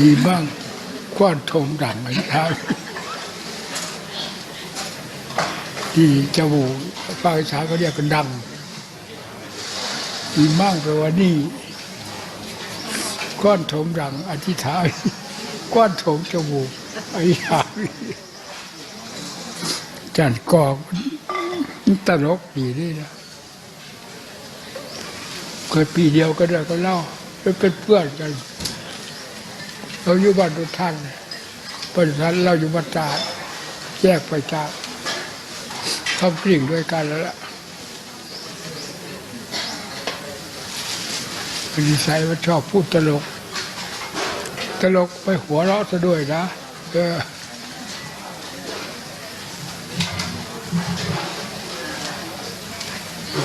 มีบ้างกว้านโทงดังไอ้ทางที่จมูกภาคอีสานเขาเรียกกันดังมีมั่งแปลว่านี่ก้อนโถมดังอธิษฐานก้อนโถมจมูกอธิษฐาจันกอกตลกดีนี่นะเคยปีเดียวก็ได้ก็เล่าเป็นเพื่อนกัน เราอยู่บ้านทุกท่านปัจจุบันเราอยู่บ้านตาแยกไปจากทำกลิ่งด้วยกันแล้วล่ะเป็นนิสัยว่าชอบพูดตลก ตลกไปหัวเราะซะด้วยนะเออ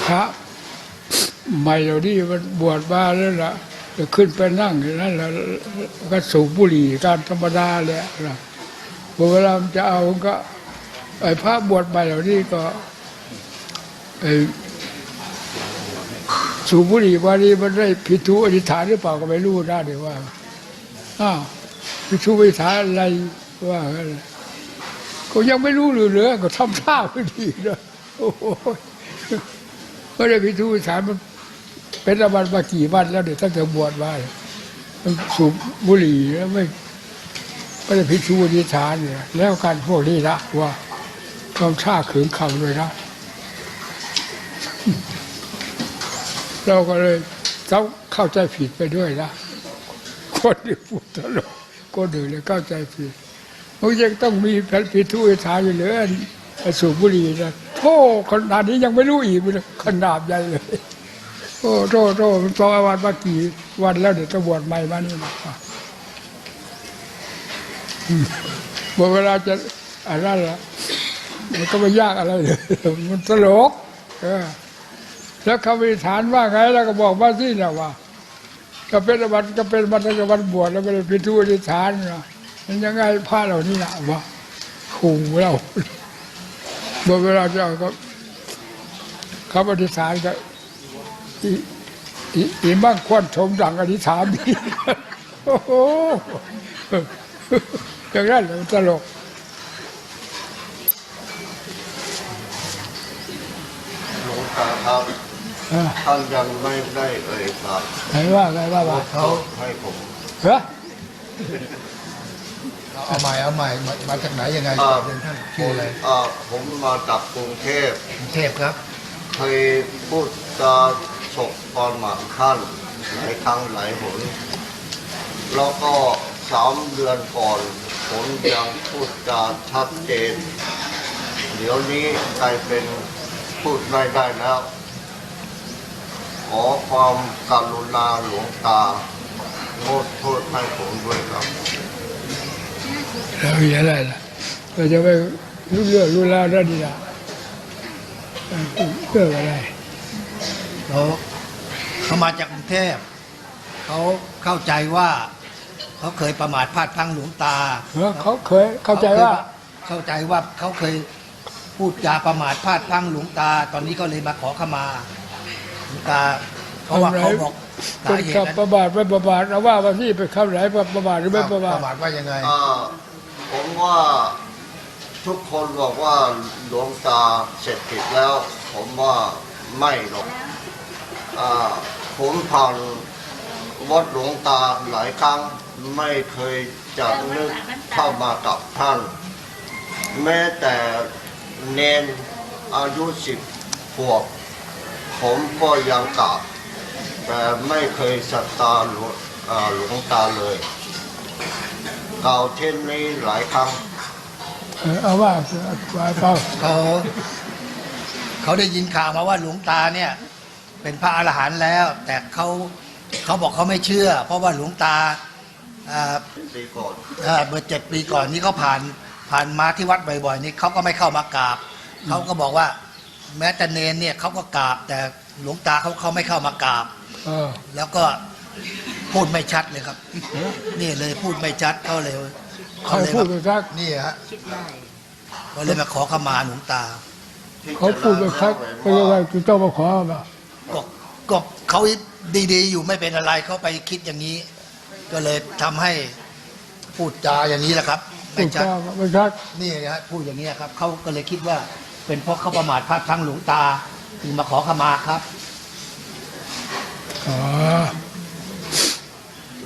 พระใหม่เหล่านี้มันบวชมาแล้วล่ะ ขึ้นไปนั่งอย่างนั้นแล้วก็สูบบุหรี่ตามธรรมดาเลยนะพอเวลาจะเอาก็ไอ้พระบวชใหม่เหล่านี้ก็ไอ้สูบบุหรี่วันนี้มันได้ผิดทุอธิษฐานหรือเปล่าก็ไม่รู้นะเดี๋ยวว่าอ้าวพิชูวิถานอะไรว่าก็ยังไม่รู้เลยเหลือก็ทำท่าไม่ดีนะโอ้โหไม่ได้พิชูวิถานมัน เป็นระบาดมากี่วันแล้วเดี๋ยวตั้งแต่บวชมาสูบบุหรี่แล้วไม่ไม่ได้พิชูวิถานเนี่ยแล้วการพวกนี้นะว่าทำท่าขืนคำเลยนะเราก็เลยเขาเข้าใจผิดไปด้วยนะคนที่พูดตลกคนอื่นเลยเข้าใจผิดมันยังต้องมีแผ่นผิดทุกทางอยู่เลยสูบบุหรี่นะโทษขนาดนี้ยังไม่รู้อีกเลยขนาดใหญ่เลย โอ้โทษโทษมันตัววันมากี่วันแล้วเดี๋ยวจะบวชใหม่มานี่นะอืมบอกเวลาจะอะไรละมันก็ไม่ยากอะไรเลยมันตลกเออแล้วคำอธิษฐานว่าไงแล้วก็บอกว่าที่นะว่าก็เป็นวันก็เป็นวันก็วันบวชแล้วไม่ได้พิทูอธิษฐานนะมันยังไงพระเหล่านี้นะวะขู่เราบอกเวลาจะก็เขาอธิษฐานก็ อีอีอีมั่งควันชมดังอธิษฐานดีโอ้โหอย่างนั้นเลยตลกหลวงตาครับอ่าท่านยังไม่ได้เอ่ยปากใครว่าไงว่าว่าเขาให้ผมเฮ้ยเอาใหม่เอาใหม่มามาจากไหนยังไงอ่าเรียนท่านผชื่อมอะไรอ่าผมมาจากกรุงเทพกรุงเทพครับเคยพูดจา ฉกตอนหมากท่านหลายครั้งหลายหน แล้วก็สามเดือนก่อนผมยังพูดจาชัดเจน เดี๋ยวนี้กลายเป็นพูดไม่ได้แล้ว ขอความกรุณาหลวงตาโทษโทษให้ผมด้วยครับเรามีอะไรล่ะเราจะไปรู้เรื่องรู้ราวได้ดีละเอ่อเรื่ออะไร เขาเขามาจากกรุงเทพเขาเข้าใจว่า เขาเคยประมาทพลาดพลังหลวงตาเออเขาเคยเข้าใจว่า เข้าใจว่าเขาเคยพูดจาประมาทพลาดพลังหลวงตา ตอนนี้ก็เลยมาขอขมาหลวงตาเพราะว่าทำไรเขาบอกเป็สานเหตุกับนั้นประบาทไม่ประบาทเอาว่ามาที่ไปเข้าไหนประบาทหรือไม่ประบาทประมาทว่ายังไงอ่าผมว่าทุกคนบอกว่าหลวงตาเสร็จผิดแล้ว ผมว่าไม่หรอกอ่า ผมผ่านวัดหลวงตาหลายครั้งไม่เคยจะนึกเข้ามากับท่าน แม้แต่เนนอายุสิบขวบผมก็ยังกราบแต่ไม่เคยศรัทธาหลวงอ่าหลวงตาเลยกล่าวเช่นนี้หลายครั้งเออเอาว่าว่าเปล่าเขาเขาได้ยินข่าวมาว่าหลวงตาเนี่ย เป็นพระอรหันต์แล้ว แต่เขาเขาบอกเขาไม่เชื่อ เพราะว่าหลวงตาอ่าปีก่อนอ่าเมื่อเจ็ดปีก่อนนี้เขาผ่านผ่านมาที่วัดบ่อยๆ นี่เขาก็ไม่เข้ามากราบเขาก็บอกว่าแม้แต่เนนเนี่ยเขาก็กราบ แต่หลวงตาเขาเขาไม่เข้ามากราบเออแล้วก็พูดไม่ชัดเลยครับ นี่เลยพูดไม่ชัดเขาเลยใครพูดไปซักนี่ฮะก็เลยมาขอขมาหลวงตาเขาพูดไปซักไปยังไงคุณต้องมาขอมา ก็ก็เขาดีๆ อยู่ไม่เป็นอะไรเขาไปคิดอย่างนี้ ก็เลยทำให้พูดจาอย่างนี้แหละครับถูไม่กชัดต้องไม่ชัดนี่นะฮะพูดอย่างนี้ครับเขาก็เลยคิดว่าเป็นเพราะเขาประมาทพลาดพลั้งหลวงตาจึงมาขอขมาครับอ๋อ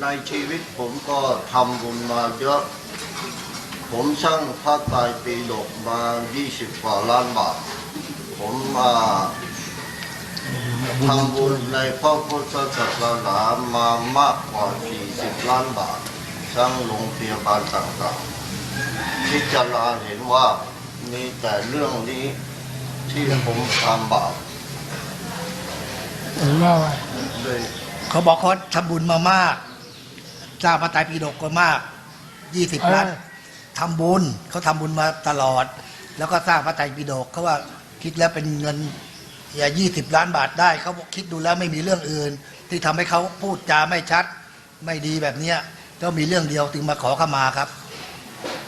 ในชีวิตผมก็ทำบุญมาเยอะ ผมสร้างพระไตรปิฎกมา 20กว่าล้านบาท ผมมา ทำบุญในพระพุทธศาสนามามากกว่า 40 ล้านบาทสร้างโรงพยาบาลต่างๆพิจารณาเห็นว่ามีแต่เรื่องนี้ที่ผมทำบาปเห็นว่าไงเลยเขาบอกเขาทำบุญมามากสร้างพระไตรปิฎกก็มากยี่สิบล้านทำบุญเขาทำบุญมาตลอด แล้วก็สร้างพระไตรปิฎกเขาว่าคิดแล้วเป็นเงิน อย่ายี่สิบล้านบาทได้เขาบอกคิดดูแล้วไม่มีเรื่องอื่น ที่ทำให้เขาพูดจาไม่ชัด ไม่ดีแบบเนี้ยก็มีเรื่องเดียวจึงมาขอขมาครับ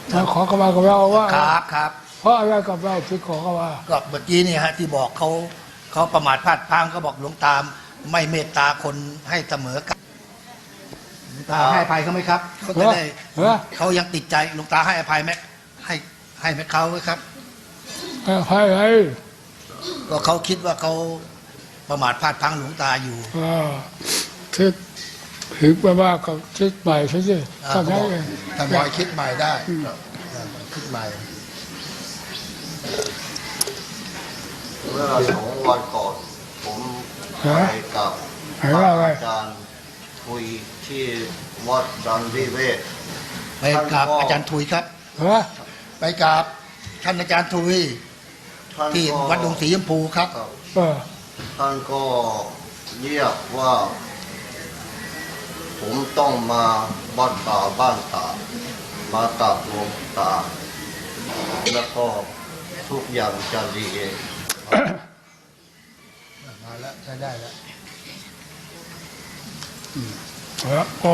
แล้วขอเข้ามากับเราว่าครับครับเพราะอะไรกับเราถึงขอเข้ามาก็เมื่อกี้เนี่ยฮะที่บอกเขาเขาประมาทพลาดพลังก็บอกหลวงตาม ไม่เมตตาคนให้เสมอกันหลวงตาให้อภัยเขาไหมครับเขาจะได้เหรอเขายังติดใจหลวงตาให้อภัยไหมให้ให้ไหมเขาไหมครับเออให้ให้ ก็เขาคิดว่าเขาประมาทพลาดพลังหลวงตาอยู่เออคิดถึงไปมากก็คิดใหม่ใช่ไหมอ่าทำได้เองทำบอยคิดใหม่ได้คิดใหม่ เมื่อสองวันก่อนผมไปกับเห็นว่าไงอาจารย์คุยที่วัดดันวิเวศ ไปกราบอาจารย์ทุยครับเหรอไปกราบท่านอาจารย์ทุย ท่านที่ก็วัดดงสีชมพูครับครับ เออท่านก็เรียกว่า ผมต้องมาบ้านตาบ้านตา มากับหลวงตา แล้วก็ทุกอย่างจะดีเองมาแล้วใช้ได้แล้วเหรอโอ้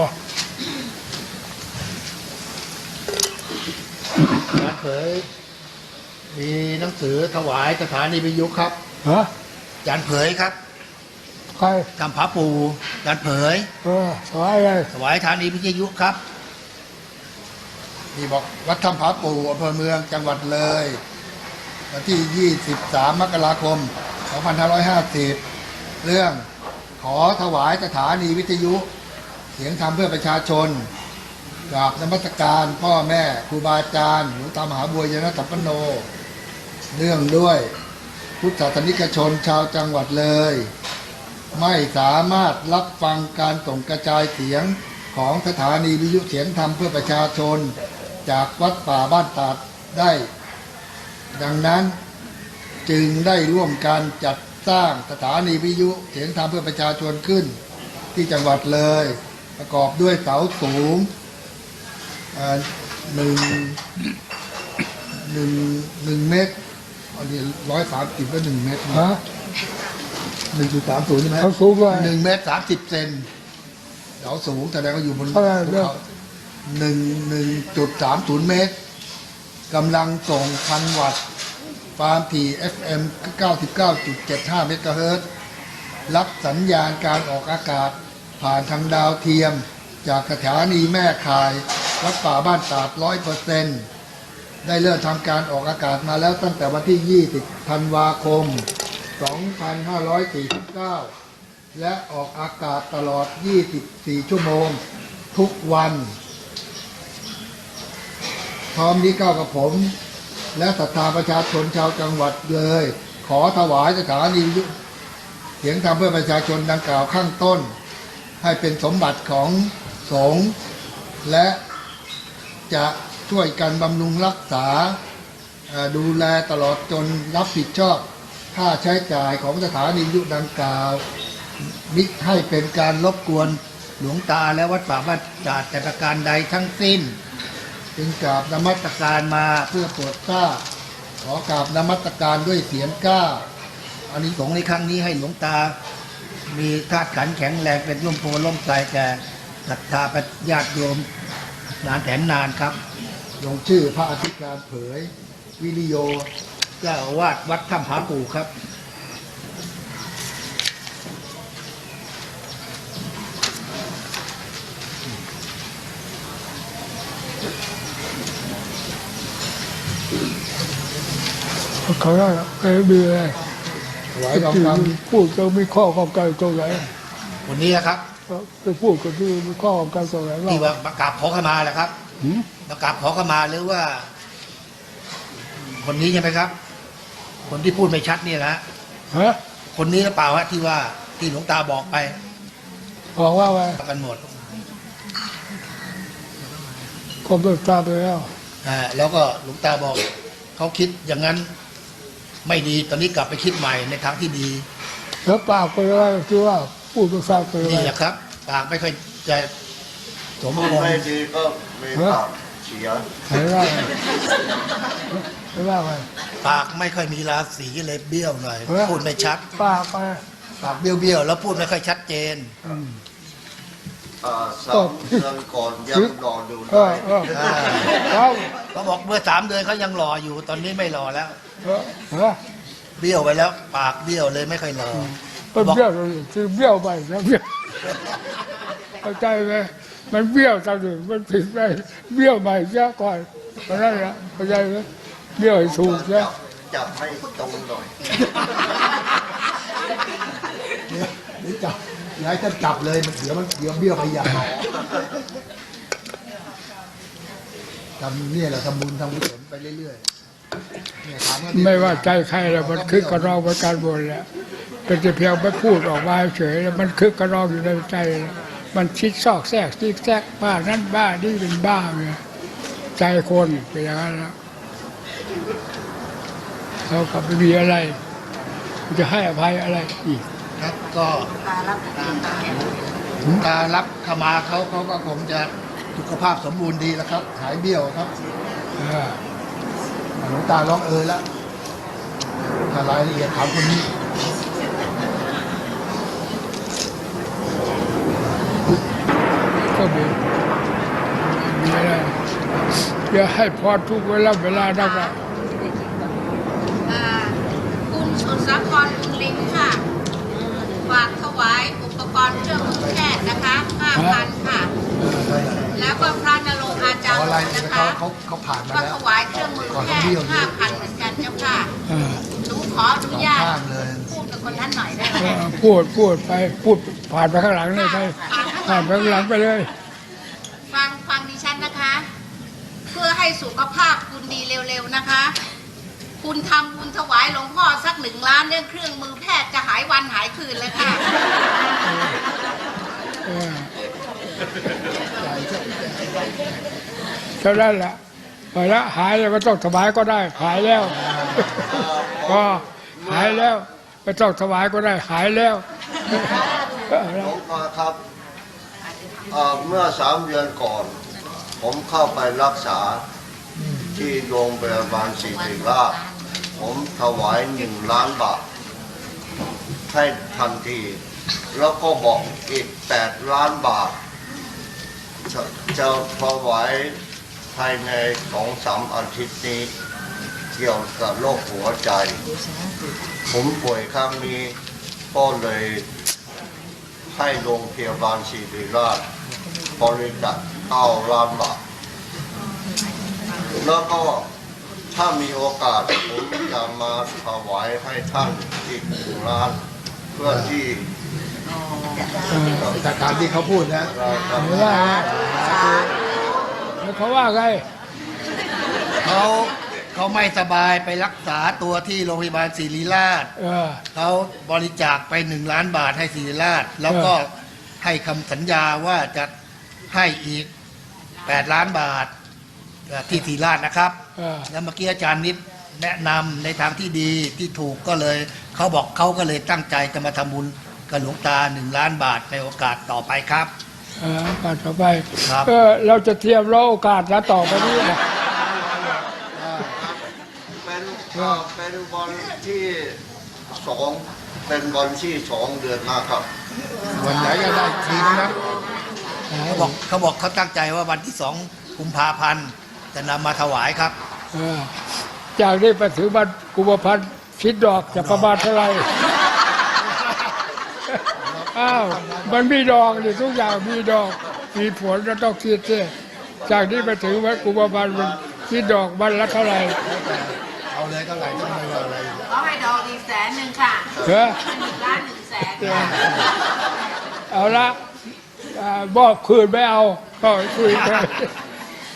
อาจารย์เผย มีหนังสือถวายสถานีวิทยุครับเหรออาจารย์เผยครับใครทำพระปูอาจารย์เผย เออสบายเลยถวายสถานีวิทยุครับนี่บอกวัดถ้ำผาปูอำเภอเมืองจังหวัดเลยวันที่ 23 มกราคม 2550 เรื่องขอถวายสถานีวิทยุ เสียงธรรมเพื่อประชาชนกราบนมัสการพ่อแม่ครูบาอาจารย์หลวงตามหาบัวยนสัมปันโน เนื่องด้วย พุทธศาสนิกชนชาวจังหวัดเลย ไม่สามารถรับฟังการส่งกระจายเสียงของสถานีวิทยุเสียงธรรมเพื่อประชาชน จากวัดป่าบ้านตาดได้ ดังนั้นจึงได้ร่วมกันจัดสร้างสถานีวิทยุเสียงธรรมเพื่อประชาชนขึ้น ที่จังหวัดเลย ประกอบด้วยเสาสูงหนึ่งหนึ่งหนึ่งเมตร อันนี้ร้อยสามสิบก็หนึ่งเมตรฮะหนึ่งจุดสามศูนย์ใช่ไหมเขาสูงเลยหนึ่งเมตรสามสิบเซนเสาสูงแสดงว่าอยู่บนเท่าไหร่ภูเรื่องเขาหนึ่งหนึ่งจุดสามศูนย์เมตรกำลังส่งพันวัตต์ความถี่ FM 99.75 เมกะเฮิรตซ์รับสัญญาณการออกอากาศ ผ่านทางดาวเทียม จากสถานีแม่ข่าย วัดป่าบ้านตาดร้อยเปอร์เซน ได้เริ่มทำการออกอากาศมาแล้วตั้งแต่วันที่ 20 ธันวาคม 2549 และออกอากาศตลอด 24 ชั่วโมง ทุกวัน พร้อมนี้ก้าวกับผม และศรัทธาประชาชนชาวจังหวัดเลย ขอถวายสถานีเสียงธรรมเพื่อประชาชนดังกล่าวข้างต้น ให้เป็นสมบัติของสงฆ์และจะ ช่วยกันบำรุงรักษาดูแลตลอดจนรับผิดชอบค่าใช้จ่ายของสถานีวิทยุดังกล่าวมิให้เป็นการรบกวนหลวงตาและวัดป่าบ้านจาดแต่ประการใดทั้งสิ้น จึงกราบนมัสการมาเพื่อโปรดทราบขอกราบนมัสการด้วยเสียงกล้าอันนี้สงในครั้งนี้ให้หลวงตา มีธาตุขันแข็งแรงเป็นร่มโพล่มใจแก่ศรัทธาประญาติโยมนานแถมนานครับ ลงชื่อพระอธิการเผย วิริโยเจ้าอาวาสวัดถ้ำผาปูครับเเขาได้เคยมีอะไรถวายทองคพูดก็มีข้อความกันตรงไหนำวันนี้นะครับ ไปพูดก็ที่มีข้อความกันตรงไหนบ้างที่ว่าประกราบขอขมาแหละครับ หืมประกราบขอขมาหรือว่า คนนี้ใช่ไหมครับ คนที่พูดไม่ชัดนี่นะฮะคนนี้หรือเปล่าฮะที่ว่าที่หลวงตาบอกไปบอกว่าไงกันหมดก็ไม่ทราบไปแล้วอ่าแล้วก็หลวงตาบอกเขาคิดอย่างนั้นไม่ดีตอนนี้กลับไปคิดใหม่ในทางที่ดีแล้วปากไปว่าคือว่าพูดไม่ทราบไปนี่ว่าแหละครับปากไม่ค่อยจะสมพูดบูรไม่ณ์ดีก็มีปาก เสียไหนว่าไงไหนว่าไงปากไม่ค่อยมีราศีเลยเบี้ยวหน่อยเออพูดไม่ชัดปากไปปากเบี้ยวเบี้ยวๆแล้วพูดไม่ค่อยชัดเจนอืมอ่าสามเดือนก่อนยังนอนอยู่เอเลอยเอออ่าเอาเขาบอกเมื่อสามเดือนเขายังรออยู่ตอนนี้ไม่รอแล้วเออเออเบี้ยวไปแล้ว ปากเบี้ยวเลยไม่ค่อยรอมันเบี้ยวเลยคือเบี้ยวไปนะเบี้ยวเข้าใจไหม มันเบี้ยวตอนนี้มันผิดไปเบี้ยวใหม่เสียก่อนเพราะนั่นแหละเข้าใจไหมเบี้ยวให้ถูกเสียจับจับให้ตรงหน่อยหรือจับย้ายท่านจับเลยมันเดี๋ยวมันเดี๋ยวเบี้ยวไปอย่างทำเนี่ยแหละทำบุญทำกุศลไปเรื่อยๆเนี่ยถามว่าไม่ว่าใจใครแล้วมันคึกกระรองไปการบนแหละเป็นแต่เพียงไปพูดออกมาเฉยแล้วมันคึกกระรองอยู่ในใจแล้ว มันคิดซอกแทรกซิกแซกบ้านั่นบ้านี่เป็นบ้าไงใจคนเป็นอย่างนั้นแล้วเขากับไม่มีอะไร จะให้อภัยอะไรอีกครับก็หลวงตารับขมาเขาเขาก็คงจะสุขภาพสมบูรณ์ดีแล้วครับ หายเบี้ยวครับเออหลวงตาร้องเออแล้วถ้ารายละเอียดถามคนนี้ ก็มีมีอะไรอย่าให้พอทุกเวลาเวลานักอะอ่าคุณสุสาครคุณลิงค่ะฝากถวายอุปกรณ์เครื่องมือแพทย์นะคะ5,000ค่ะ แล้วก็พระนรงค์อาจารย์อะไรนะเขาคะเขาเขาผ่านมาก็แล้วถวายเครื่องมือแพทย์5,000เหมือนกันเจ้าค่ะเออหนูขออนุญาตข้างเลยพูดกับคนนั้นหน่อยได้ไหเอมอพูดพูดไปพูดผ่านไปข้างหลังเลยไป ผ่านไปข้างหลังไปเลย ฟังฟังดิฉันนะคะ เพื่อให้สุขภาพคุณดีเร็วๆนะคะ คุณทำบุญถวายหลวงพ่อสักหนึ่งล้านเรื่องเครื่องมือแพทย์จะหายวันหายคืนเลยค่ะ เออเท่านั้นแหละพอละหายแล้วก็ต้องถวายก็ได้ หายแล้วก็หายแล้วไม่ต้องถวายก็ได้ หายแล้วหลวงตาครับ เมื่อสามเดือนก่อน ผมเข้าไปรักษาที่โรงพยาบาลศิริราชผมถวายหนึ่งล้านบาทให้ทันที แล้วก็บอกอีกแปดล้านบาท จะจะถวายภายในสองสามอาทิตย์นี้ เกี่ยวกับโรคหัวใจ ผมป่วยครั้งนี้ก็เลยให้โรงพยาบาลศิริราช บริจาคเก้าล้านบาท แล้วก็ถ้ามีโอกาสผมจะมาถวายให้ท่านอีกหนึ่งล้าน เพื่อที่จากการที่เขาพูดนะเราจะไม่ว่าไงแล้วเขาว่าไงเขาเขาไม่สบายไปรักษาตัวที่โรงพยาบาลศิริราชเออเขาบริจาคไปหนึ่งล้านบาทให้ศิริราช แล้วก็ให้คำสัญญาว่าจะ ให้อีกแปดล้านบาทเอ่อที่ศิริราชนะครับเออแล้วเมื่อกี้อาจารย์นิดแนะนำในทางที่ดีที่ถูกก็เลยเขาบอกเขาก็เลยตั้งใจจะมาทำบุญกับหลวงตาหนึ่งล้านบาทในโอกาสต่อไปครับเออโอกาสต่อไปครับเออเราจะเทียมรอโอกาสแล้วต่อไปนี้นะเป็นเอ่อเป็นวันที่สองเป็นวันที่สองเดือนหนาครับ วันไหนก็ได้ทีนะครับ เขาบอกเขาบอกเขาตั้งใจว่าวันที่สองกุมภาพันธ์จะนำมาถวายครับ เออจากนี้ไปถึงวันกุมภาพันธ์คิดดอกจะประมาณเท่าไหร่ อ้าว มันมีดอกนี่ทุกอย่างมีดอกมีผลเราต้องคิดสิจากนี้ไปถึงวัดกุมภาพันธ์มันที่ดอกบันละเท่าไหร่เอาเลยเท่าไหร่ก็ไม่ว่าอะไรเขาให้ดอกอีกแสนหนึ่งค่ะเฮ้อหนึ่งล้านหนึ่งแสนค่ะ เอาละอ่า บอกคืนไม่เอาก็คุยไป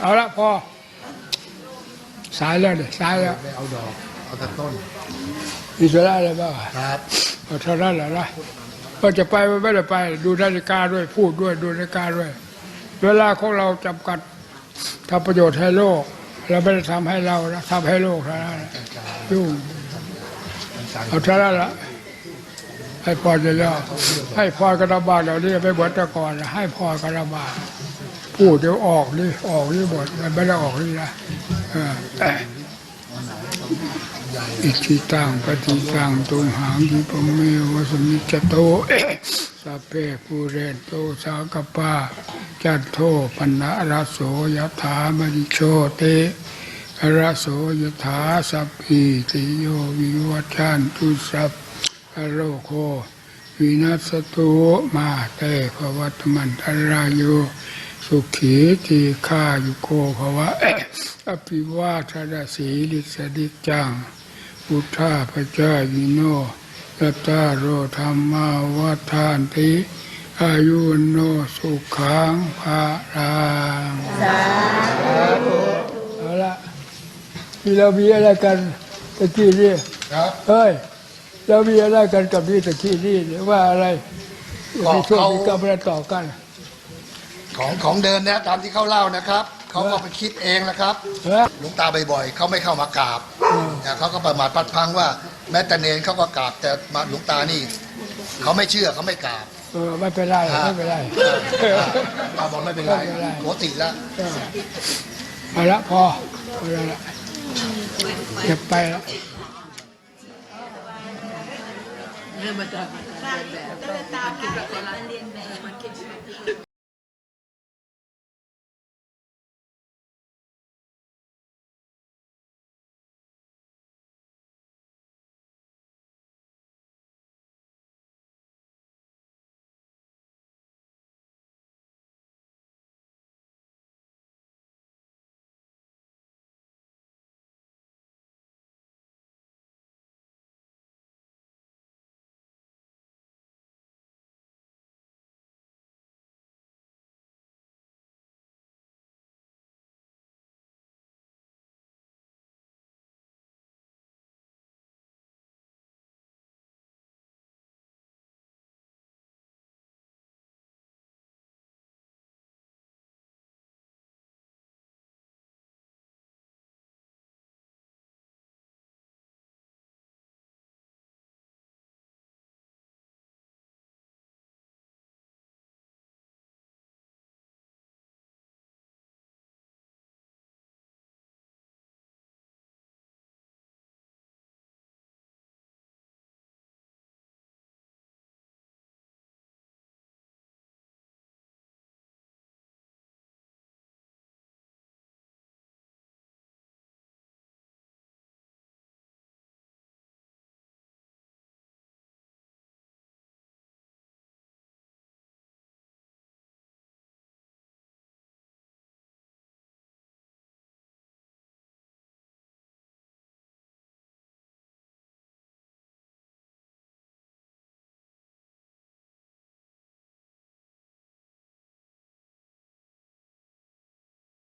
เอาละพอ สายแล้วเนี่ยสายแล้ว ไม่เอาดอก เอาแต่ต้น อิสระอะไรบ้างครับเอาเท่านั้นแหละนะก็จะไปไม่ได้ไป ดูนาฬิกาด้วยพูดด้วยดูนาฬิกาด้วย เวลาของเราจำกัดทำประโยชน์ให้โลก เราไม่ได้ทำให้เรานะทำให้โลกเท่านั้นยุ่งเอาเท่านั้นละ ให้พรจะย่อให้พรกระบาดเหล่านี้ไม่เหมือนแต่ก่อนให้พรกระบาดพูดเดี๋ยวออกนี่ออกนี่หมดมันไม่ได้ออกนี่นะอิจิตังปฏิตังตุมหังยิปเมวะสมิจโตสัพเพปูเรนโตสากปาจันโทปนะระโสยถามณิโชติระโสยถาสัพพิติโยวิวัชันตุสัพ พะโรโควินัสตุมาเตภวัตมันตรายโยสุขีทีฆายุโกภวะอภิวาทนาสีลิสดิจังพุทธาพเจ้ายิโนยัตตาโรธรรมาวัฏานติอายุวันโนสุขังภาลังเอาละที่เรามีอะไรกันตะกี้นี่ครับเฮ้ย เรามีอะไรกันกับนี่ตะกี้นี่หรือว่าอะไรก็มีช่วงเขามีกรรมอะไรต่อกัน ของของเดินนะตามที่เขาเล่านะครับเขาก็ไปคิดเองนะครับเฮ้ยหลวงตาบ่อยๆเขาไม่เข้ามากราบอืมแต่เขาก็ประมาทปัดพังว่า แม้แต่เนรเขาก็กราบแต่มาหลวงตานี่เขาไม่เชื่อเขาไม่กราบเออไม่เป็นไรไม่เป็นไรตาบอกไม่เป็นไรไม่เป็นไรปกติแล้วเออเอาละพอเอาละละเก็บ ไปละก็เลยตามคิดแบบคนละเรียนแบบ